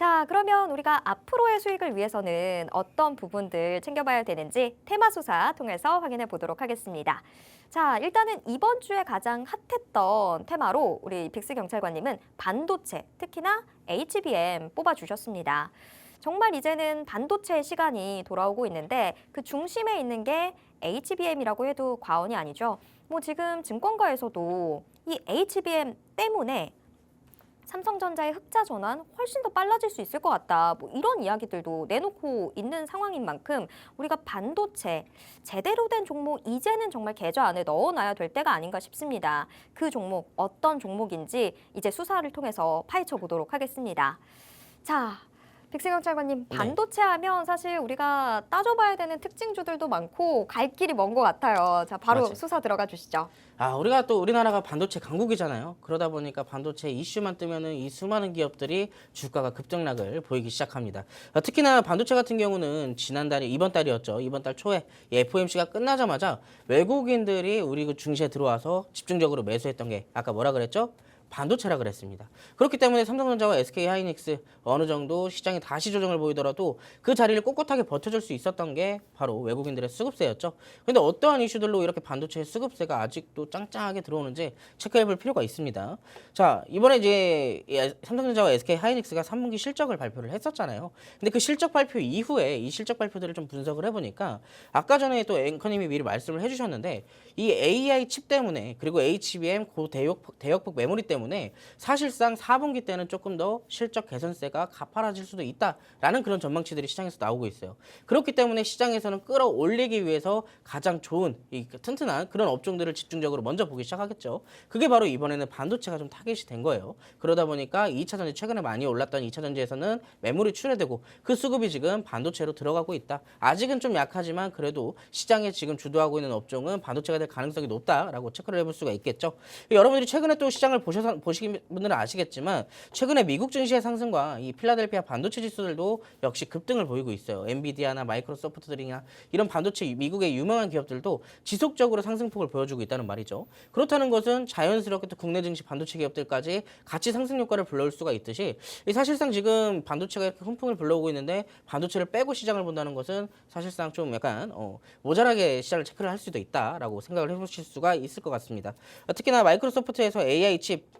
자, 그러면 우리가 앞으로의 수익을 위해서는 어떤 부분들 챙겨봐야 되는지 테마 수사 통해서 확인해 보도록 하겠습니다. 자, 일단은 이번 주에 가장 핫했던 테마로 우리 빅스 경찰관님은 반도체, 특히나 HBM 뽑아주셨습니다. 정말 이제는 반도체의 시간이 돌아오고 있는데 그 중심에 있는 게 HBM이라고 해도 과언이 아니죠. 뭐 지금 증권가에서도 이 HBM 때문에 삼성전자의 흑자 전환 훨씬 더 빨라질 수 있을 것 같다. 뭐 이런 이야기들도 내놓고 있는 상황인 만큼 우리가 반도체 제대로 된 종목 이제는 정말 계좌 안에 넣어놔야 될 때가 아닌가 싶습니다. 그 종목 어떤 종목인지 이제 수사를 통해서 파헤쳐 보도록 하겠습니다. 자. 빅스경찰관님 네. 반도체 하면 사실 우리가 따져봐야 되는 특징주들도 많고 갈 길이 먼 것 같아요. 자 바로 맞아요. 수사 들어가 주시죠. 아, 우리가 또 우리나라가 반도체 강국이잖아요. 그러다 보니까 반도체 이슈만 뜨면은 이 수많은 기업들이 주가가 급등락을 보이기 시작합니다. 아, 특히나 반도체 같은 경우는 지난달이 이번 달이었죠. 이번 달 초에 이 FOMC가 끝나자마자 외국인들이 우리 그 중시에 들어와서 집중적으로 매수했던 게 아까 뭐라 그랬죠? 반도체라 그랬습니다. 그렇기 때문에 삼성전자와 SK 하이닉스 어느 정도 시장이 다시 조정을 보이더라도 그 자리를 꼿꼿하게 버텨줄 수 있었던 게 바로 외국인들의 수급세였죠. 근데 어떠한 이슈들로 이렇게 반도체 수급세가 아직도 짱짱하게 들어오는지 체크해볼 필요가 있습니다. 자 이번에 이제 이 삼성전자와 SK 하이닉스가 3분기 실적을 발표를 했었잖아요. 근데 그 실적 발표 이후에 이 실적 발표들을 좀 분석을 해보니까 아까 전에 또 앵커님이 미리 말씀을 해주셨는데 이 AI 칩 때문에 그리고 HBM 고 대역 대역폭 메모리 때문에 사실상 4분기 때는 조금 더 실적 개선세가 가파라질 수도 있다라는 그런 전망치들이 시장에서 나오고 있어요. 그렇기 때문에 시장에서는 끌어올리기 위해서 가장 좋은 이 튼튼한 그런 업종들을 집중적으로 먼저 보기 시작하겠죠. 그게 바로 이번에는 반도체가 좀 타겟이 된 거예요. 그러다 보니까 2차 전지 최근에 많이 올랐던 2차 전지에서는 매물이 출회되고 그 수급이 지금 반도체로 들어가고 있다. 아직은 좀 약하지만 그래도 시장에 지금 주도하고 있는 업종은 반도체가 될 가능성이 높다라고 체크를 해볼 수가 있겠죠. 여러분들이 최근에 또 시장을 보셔서 보시는 분들은 아시겠지만 최근에 미국 증시의 상승과 이 필라델피아 반도체 지수들도 역시 급등을 보이고 있어요. 엔비디아나 마이크로소프트 들이나 이런 반도체 미국의 유명한 기업들도 지속적으로 상승폭을 보여주고 있다는 말이죠. 그렇다는 것은 자연스럽게 또 국내 증시 반도체 기업들까지 같이 상승 효과를 불러올 수가 있듯이 이 사실상 지금 반도체가 이렇게 훈풍을 불러오고 있는데 반도체를 빼고 시장을 본다는 것은 사실상 좀 약간 어, 모자라게 시장을 체크를 할 수도 있다라고 생각을 해보실 수가 있을 것 같습니다. 어, 특히나 마이크로소프트에서 AI 칩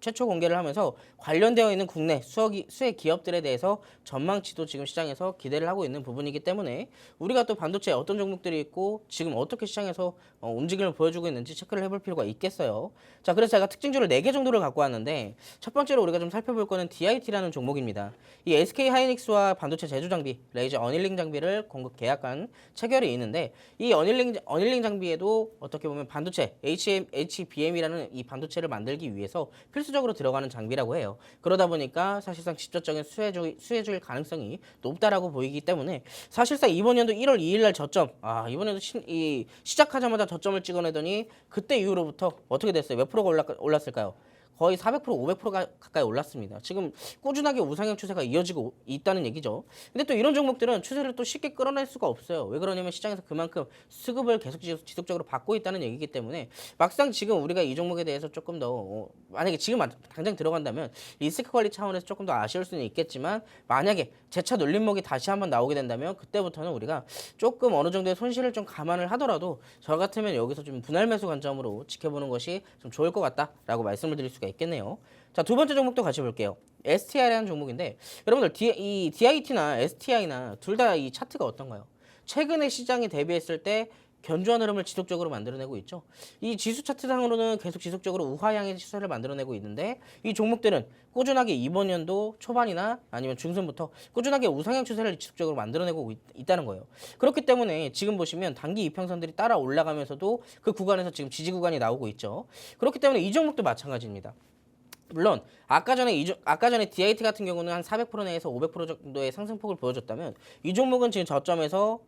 최초 공개를 하면서 관련되어 있는 국내 수억이, 기업들에 대해서 전망치도 지금 시장에서 기대를 하고 있는 부분이기 때문에 우리가 또 반도체에 어떤 종목들이 있고 지금 어떻게 시장에서 어, 움직임을 보여주고 있는지 체크를 해볼 필요가 있겠어요. 자, 그래서 제가 특징주를 4개 정도를 갖고 왔는데 첫 번째로 우리가 좀 살펴볼 거는 DIT라는 종목입니다. 이 SK 하이닉스와 반도체 제조 장비, 레이저 어닐링 장비를 공급 계약한 체결이 있는데 이 어닐링 어닐링 장비에도 어떻게 보면 반도체 HM, HBM이라는 이 반도체를 만들기 위해서 필수 적으로 들어가는 장비라고 해요. 그러다 보니까 사실상 직접적인 수혜주 수혜주일 가능성이 높다라고 보이기 때문에 사실상 이번 연도 1월 2일 날 저점 아 이번 연도 신, 이 시작하자마자 저점을 찍어내더니 그때 이후로부터 어떻게 됐어요? 몇 프로가 올랐, 올랐을까요? 거의 400% 500%가 가까이 올랐습니다. 지금 꾸준하게 우상향 추세가 이어지고 있다는 얘기죠. 근데 또 이런 종목들은 추세를 또 쉽게 끌어낼 수가 없어요. 왜 그러냐면 시장에서 그만큼 수급을 계속 지속- 지속적으로 받고 있다는 얘기이기 때문에 막상 지금 우리가 이 종목에 대해서 조금 더 어, 만약에 지금 당장 들어간다면 리스크 관리 차원에서 조금 더 아쉬울 수는 있겠지만 만약에 재차 눌림목이 다시 한번 나오게 된다면 그때부터는 우리가 조금 어느 정도의 손실을 좀 감안을 하더라도 저 같으면 여기서 좀 분할 매수 관점으로 지켜보는 것이 좀 좋을 것 같다라고 말씀을 드릴 수가 있겠네요. 자, 두 번째 종목도 같이 볼게요. STI라는 종목인데 여러분들 D, 이 DIT나 STI나 둘 다 이 차트가 어떤가요? 최근에 시장이 대비했을 때 견조한 흐름을 지속적으로 만들어내고 있죠. 이 지수 차트상으로는 계속 지속적으로 우하향의 시세를 만들어내고 있는데 이 종목들은 꾸준하게 이번 연도 초반이나 아니면 중순부터 꾸준하게 우상향 추세를 지속적으로 만들어내고 있, 있다는 거예요. 그렇기 때문에 지금 보시면 단기 이평선들이 따라 올라가면서도 그 구간에서 지금 지지 구간이 나오고 있죠. 그렇기 때문에 이 종목도 마찬가지입니다. 물론 아까 전에 이, 종- 아까 전에 DIT 같은 경우는 한 400% 내에서 500% 정도의 상승폭을 보여줬다면 이 종목은 지금 저점에서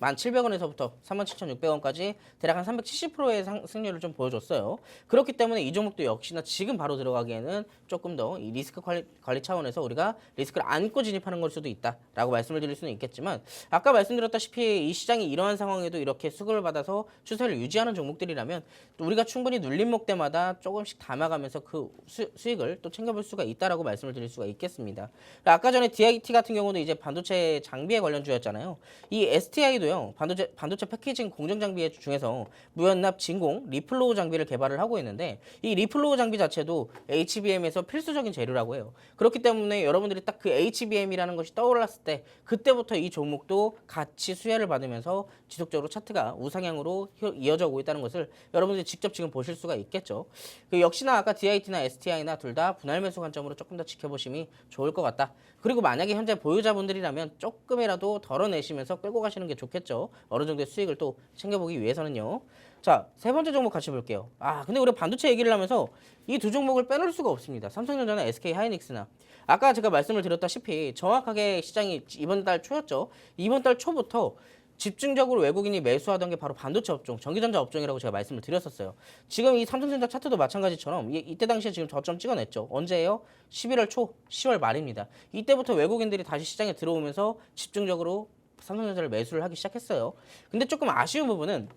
17,700원에서부터 37,600원까지 대략 한 370%의 승률을 좀 보여줬어요. 그렇기 때문에 이 종목도 역시나 지금 바로 들어가기에는 조금 더 이 리스크 관리, 관리 차원에서 우리가 리스크를 안고 진입하는 걸 수도 있다라고 말씀을 드릴 수는 있겠지만 아까 말씀드렸다시피 이 시장이 이러한 상황에도 이렇게 수급을 받아서 추세를 유지하는 종목들이라면 또 우리가 충분히 눌림목 때마다 조금씩 담아가면서 그 수, 수익을 또 챙겨볼 수가 있다라고 말씀을 드릴 수가 있겠습니다. 아까 전에 DIT 같은 경우도 이제 반도체 장비에 관련주였잖아요. 이 STI도 요 반도체 반도체 패키징 공정 장비 중에서 무연납 진공 리플로우 장비를 개발을 하고 있는데 이 리플로우 장비 자체도 HBM에서 필수적인 재료라고 해요. 그렇기 때문에 여러분들이 딱 그 HBM이라는 것이 떠올랐을 때 그때부터 이 종목도 같이 수혜를 받으면서 지속적으로 차트가 우상향으로 히- 이어져 오고 있다는 것을 여러분들이 직접 지금 보실 수가 있겠죠. 그 역시나 아까 DIT나 STI나 둘 다 분할 매수 관점으로 조금 더 지켜보심이 좋을 것 같다. 그리고 만약에 현재 보유자분들이라면 조금이라도 덜어내시면서 끌고 가시는 게 좋겠죠. 어느 정도의 수익을 또 챙겨보기 위해서는요. 자, 세 번째 종목 같이 볼게요. 아, 근데 우리 반도체 얘기를 하면서 이 두 종목을 빼놓을 수가 없습니다. 삼성전자나 SK 하이닉스나. 아까 제가 말씀을 드렸다시피 정확하게 시장이 이번 달 초였죠. 이번 달 초부터 집중적으로 외국인이 매수하던 게 바로 반도체 업종, 전기전자 업종이라고 제가 말씀을 드렸었어요. 지금 이 삼성전자 차트도 마찬가지처럼 이, 이때 당시에 지금 저점 찍어냈죠. 언제예요? 11월 초, 10월 말입니다. 이때부터 외국인들이 다시 시장에 들어오면서 집중적으로 삼성전자를 매수를 하기 시작했어요. 근데 조금 아쉬운 부분은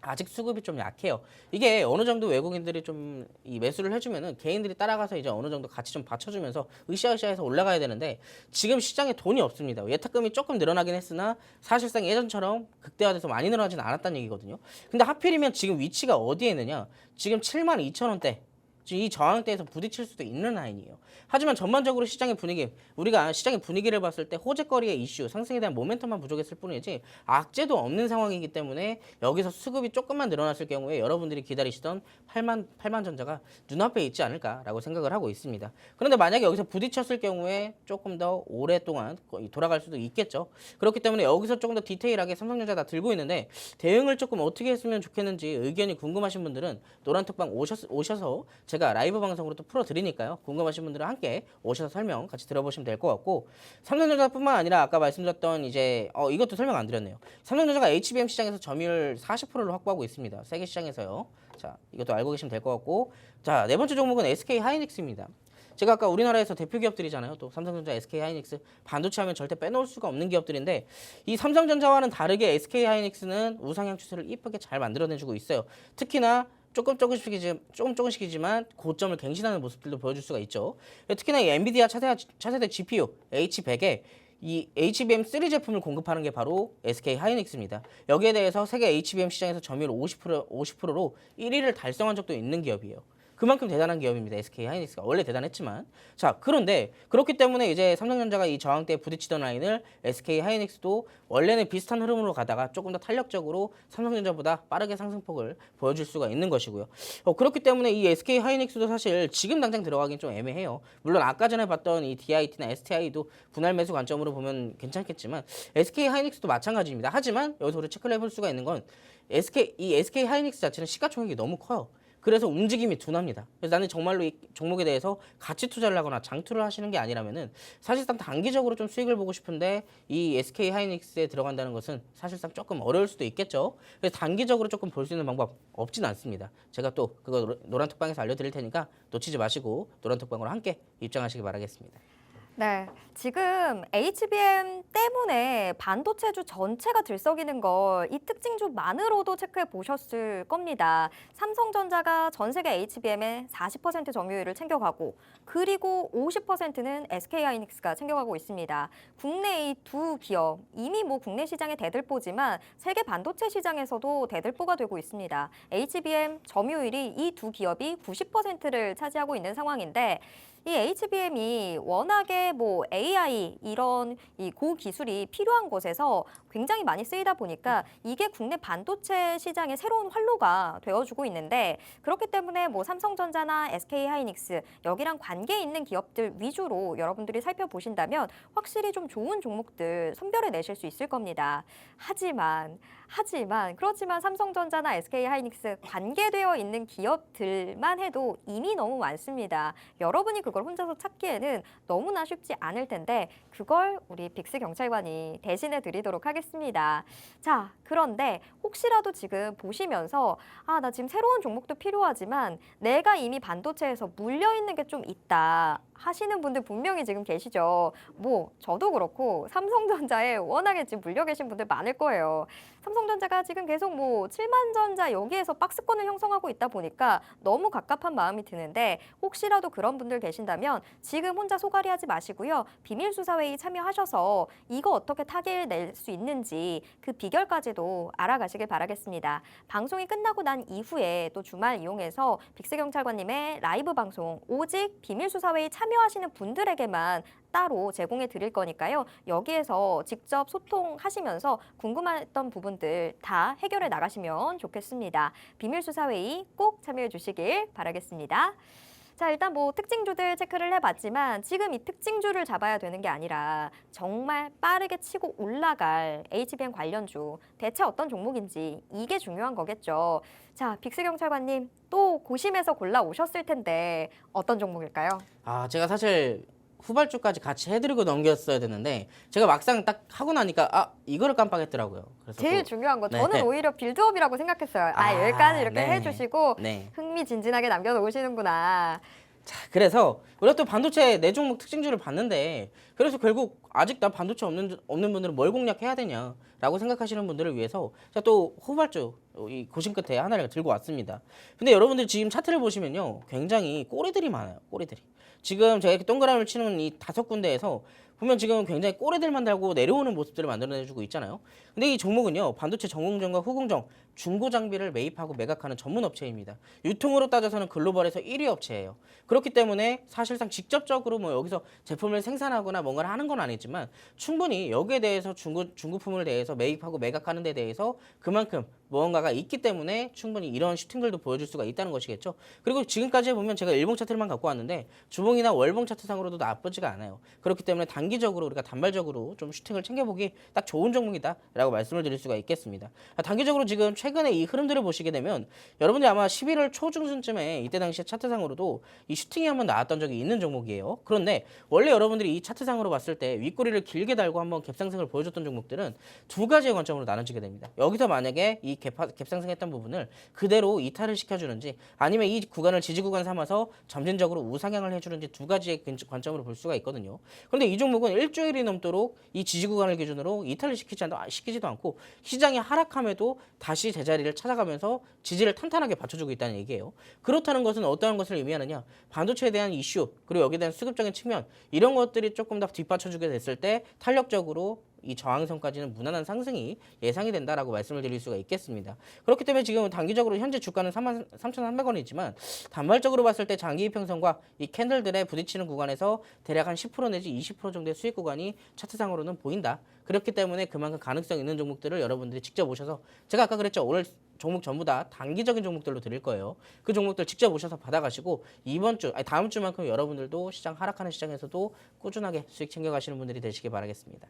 아직 수급이 좀 약해요. 이게 어느 정도 외국인들이 좀 이 매수를 해주면은 개인들이 따라가서 이제 어느 정도 같이 좀 받쳐주면서 으쌰으쌰해서 올라가야 되는데 지금 시장에 돈이 없습니다. 예탁금이 조금 늘어나긴 했으나 사실상 예전처럼 극대화돼서 많이 늘어나지는 않았다는 얘기거든요. 근데 하필이면 지금 위치가 어디에 있느냐? 지금 7만 2천 원대. 이 저항대에서 부딪힐 수도 있는 라인이에요. 하지만 전반적으로 시장의 분위기, 우리가 시장의 분위기를 봤을 때 호재거리의 이슈, 상승에 대한 모멘텀만 부족했을 뿐이지 악재도 없는 상황이기 때문에 여기서 수급이 조금만 늘어났을 경우에 여러분들이 기다리시던 8만 8만 전자가 눈앞에 있지 않을까라고 생각을 하고 있습니다. 그런데 만약에 여기서 부딪혔을 경우에 조금 더 오랫동안 돌아갈 수도 있겠죠. 그렇기 때문에 여기서 조금 더 디테일하게 삼성전자 다 들고 있는데 대응을 조금 어떻게 했으면 좋겠는지 의견이 궁금하신 분들은 노란톡방 오셔, 오셔서 제가 라이브 방송으로 또 풀어드리니까요. 궁금하신 분들은 함께 오셔서 설명 같이 들어보시면 될 것 같고 삼성전자뿐만 아니라 아까 말씀드렸던 이제 어, 이것도 설명 안 드렸네요. 삼성전자가 HBM 시장에서 점유율 40%를 확보하고 있습니다. 세계 시장에서요. 자, 이것도 알고 계시면 될 것 같고 자, 네 번째 종목은 SK 하이닉스입니다. 제가 아까 우리나라에서 대표 기업들이잖아요. 또 삼성전자, SK 하이닉스 반도체 하면 절대 빼놓을 수가 없는 기업들인데 이 삼성전자와는 다르게 SK 하이닉스는 우상향 추세를 이쁘게 잘 만들어내주고 있어요. 특히나 조금 조금씩이지 조금 조금씩이지만 고점을 갱신하는 모습들도 보여줄 수가 있죠. 특히나 이 엔비디아 차세대, 차세대 GPU H100에 이 HBM3 제품을 공급하는 게 바로 SK 하이닉스입니다. 여기에 대해서 세계 HBM 시장에서 점유율 50% 50%로 1위를 달성한 적도 있는 기업이에요. 그만큼 대단한 기업입니다. SK 하이닉스가 원래 대단했지만 자 그런데 그렇기 때문에 이제 삼성전자가 이 저항대에 부딪히던 라인을 SK 하이닉스도 원래는 비슷한 흐름으로 가다가 조금 더 탄력적으로 삼성전자보다 빠르게 상승폭을 보여줄 수가 있는 것이고요. 어, 그렇기 때문에 이 SK 하이닉스도 사실 지금 당장 들어가긴 좀 애매해요. 물론 아까 전에 봤던 이 DIT나 STI도 분할 매수 관점으로 보면 괜찮겠지만 SK 하이닉스도 마찬가지입니다. 하지만 여기서 우리 체크를 해볼 수가 있는 건 SK 이 SK 하이닉스 자체는 시가총액이 너무 커요. 그래서 움직임이 둔합니다. 그래서 나는 정말로 이 종목에 대해서 가치 투자를 하거나 장투를 하시는 게 아니라면은 사실상 단기적으로 좀 수익을 보고 싶은데 이 SK 하이닉스에 들어간다는 것은 사실상 조금 어려울 수도 있겠죠. 그래서 단기적으로 조금 볼 수 있는 방법 없진 않습니다. 제가 또 그거 노- 노란 톡방에서 알려드릴 테니까 놓치지 마시고 노란 톡방으로 함께 입장하시기 바라겠습니다. 네, 지금 HBM 때문에 반도체주 전체가 들썩이는 걸 이 특징주만으로도 체크해 보셨을 겁니다. 삼성전자가 전 세계 HBM의 40% 점유율을 챙겨가고 그리고 50%는 SK하이닉스가 챙겨가고 있습니다. 국내 이 두 기업 이미 뭐 국내 시장의 대들보지만 세계 반도체 시장에서도 대들보가 되고 있습니다. HBM 점유율이 이 두 기업이 90%를 차지하고 있는 상황인데 이 HBM이 워낙에 뭐 AI 이런 이 고기술이 필요한 곳에서 굉장히 많이 쓰이다 보니까 이게 국내 반도체 시장의 새로운 활로가 되어주고 있는데 그렇기 때문에 뭐 삼성전자나 SK하이닉스 여기랑 관계 있는 기업들 위주로 여러분들이 살펴보신다면 확실히 좀 좋은 종목들 선별해 내실 수 있을 겁니다. 하지만 하지만 그렇지만 삼성전자나 SK하이닉스 관계되어 있는 기업들만 해도 이미 너무 많습니다. 여러분이 그걸 혼자서 찾기에는 너무나 쉽지 않을 텐데 그걸 우리 빅스 경찰관이 대신해 드리도록 하겠습니다. 자, 그런데 혹시라도 지금 보시면서 아, 나 지금 새로운 종목도 필요하지만 내가 이미 반도체에서 물려 있는 게 좀 있다 하시는 분들 분명히 지금 계시죠. 뭐 저도 그렇고 삼성전자에 워낙에 지금 물려 계신 분들 많을 거예요. 삼성전자가 지금 계속 뭐 7만 전자 여기에서 박스권을 형성하고 있다 보니까 너무 갑갑한 마음이 드는데 혹시라도 그런 분들 계신다면 지금 혼자 소갈이 하지 마시고요. 비밀 수사 회의 참여하셔서 이거 어떻게 타개를 낼수 있는지 그 비결까지도 알아가시길 바라겠습니다. 방송이 끝나고 난 이후에 또 주말 이용해서 빅스 경찰관님의 라이브 방송 오직 비밀 수사 회의 참여 하시는 분들에게만 따로 제공해 드릴 거니까요. 여기에서 직접 소통하시면서 궁금했던 부분들 다 해결해 나가시면 좋겠습니다. 비밀 수사 회의 꼭 참여해 주시길 바라겠습니다. 자, 일단 뭐 특징주들 체크를 해봤지만 지금 이 특징주를 잡아야 되는 게 아니라 정말 빠르게 치고 올라갈 HBM 관련주 대체 어떤 종목인지 이게 중요한 거겠죠. 자, 빅스 경찰관님 또 고심해서 골라 오셨을 텐데 어떤 종목일까요? 아, 제가 사실 후발주까지 같이 해드리고 넘겼어야 되는데 제가 막상 딱 하고 나니까 아 이거를 깜빡했더라고요. 그래서 제일 또- 중요한 거 네. 저는 오히려 빌드업이라고 생각했어요. 아, 아, 여기까지 이렇게 네. 해주시고 네. 흥미진진하게 남겨놓으시는구나. 자, 그래서 우리가 또 반도체 네 종목 특징주를 봤는데 그래서 결국 아직 나 반도체 없는 없는 분들은 뭘 공략해야 되냐라고 생각하시는 분들을 위해서 제가 또 후발주 이 고심 끝에 하나를 들고 왔습니다. 근데 여러분들 지금 차트를 보시면요, 굉장히 꼬리들이 많아요. 꼬리들이. 지금 제가 이렇게 동그라미를 치는 이 다섯 군데에서 보면 지금 굉장히 꼬리들만 달고 내려오는 모습들을 만들어내주고 있잖아요. 근데 이 종목은요, 반도체 전공정과 후공정, 중고 장비를 매입하고 매각하는 전문 업체입니다. 유통으로 따져서는 글로벌에서 1위 업체예요. 그렇기 때문에 사실상 직접적으로 뭐 여기서 제품을 생산하거나 뭔가를 하는 건 아니지만 충분히 여기에 대해서 중고 중고품을 대해서 매입하고 매각하는 데 대해서 그만큼 무언가가 있기 때문에 충분히 이런 슈팅들도 보여줄 수가 있다는 것이겠죠. 그리고 지금까지 보면 제가 일봉 차트만 갖고 왔는데 주봉이나 월봉 차트상으로도 나쁘지가 않아요. 그렇기 때문에 단기적으로 우리가 단발적으로 좀 슈팅을 챙겨보기 딱 좋은 종목이다라고 말씀을 드릴 수가 있겠습니다. 아, 단기적으로 지금 최근에 이 흐름들을 보시게 되면 여러분들이 아마 11월 초중순쯤에 이때 당시에 차트상으로도 이 슈팅이 한번 나왔던 적이 있는 종목이에요. 그런데 원래 여러분들이 이 차트상으로 봤을 때 윗꼬리를 길게 달고 한번 갭상승을 보여줬던 종목들은 두 가지의 관점으로 나눠지게 됩니다. 여기서 만약에 이 갭, 갭상승했던 부분을 그대로 이탈을 시켜주는지 아니면 이 구간을 지지 구간 삼아서 점진적으로 우상향을 해주는지 두 가지의 근- 관점으로 볼 수가 있거든요. 그런데 이 종목 은 일주일이 넘도록 이 지지 구간을 기준으로 이탈을 시키지 않, 시키지도 않고 시장이 하락함에도 다시 제자리를 찾아가면서 지지를 탄탄하게 받쳐주고 있다는 얘기예요. 그렇다는 것은 어떠한 것을 의미하느냐? 반도체에 대한 이슈 그리고 여기에 대한 수급적인 측면 이런 것들이 조금 더 뒷받쳐주게 됐을 때 탄력적으로 이 저항선까지는 무난한 상승이 예상이 된다라고 말씀을 드릴 수가 있겠습니다. 그렇기 때문에 지금 단기적으로 현재 주가는 3만 3,300원이지만 단발적으로 봤을 때 장기 이평선과 이 캔들들에 부딪히는 구간에서 대략 한 10% 내지 20% 정도의 수익 구간이 차트상으로는 보인다. 그렇기 때문에 그만큼 가능성 있는 종목들을 여러분들이 직접 오셔서 제가 아까 그랬죠. 오늘 종목 전부 다 단기적인 종목들로 드릴 거예요. 그 종목들 직접 오셔서 받아가시고 이번 주, 아니 다음 주만큼 여러분들도 시장 하락하는 시장에서도 꾸준하게 수익 챙겨가시는 분들이 되시길 바라겠습니다.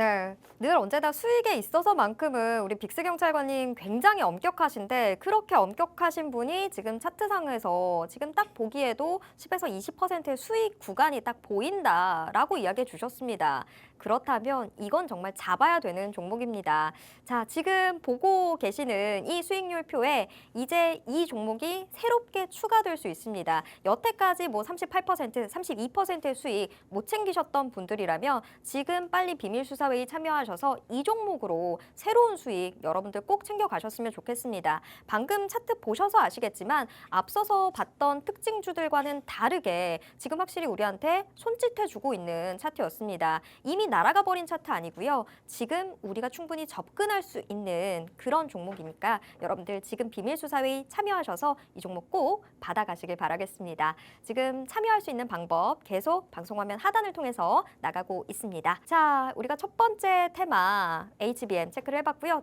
네, 늘 언제나 수익에 있어서만큼은 우리 빅스 경찰관님 굉장히 엄격하신데 그렇게 엄격하신 분이 지금 차트상에서 지금 딱 보기에도 10에서 20%의 수익 구간이 딱 보인다라고 이야기해 주셨습니다. 그렇다면 이건 정말 잡아야 되는 종목입니다. 자, 지금 보고 계시는 이 수익률 표에 이제 이 종목이 새롭게 추가될 수 있습니다. 여태까지 뭐 38%, 32%의 수익 못 챙기셨던 분들이라면 지금 빨리 비밀 수사회의 참여하셔서 이 종목으로 새로운 수익 여러분들 꼭 챙겨 가셨으면 좋겠습니다. 방금 차트 보셔서 아시겠지만 앞서서 봤던 특징주들과는 다르게 지금 확실히 우리한테 손짓해 주고 있는 차트였습니다. 이미 날아가 버린 차트 아니고요. 지금 우리가 충분히 접근할 수 있는 그런 종목이니까 여러분들 지금 비밀 수사회의 참여하셔서 이 종목 꼭 받아가시길 바라겠습니다. 지금 참여할 수 있는 방법 계속 방송화면 하단을 통해서 나가고 있습니다. 자, 우리가 첫 번째 테마 HBM 체크를 해봤고요.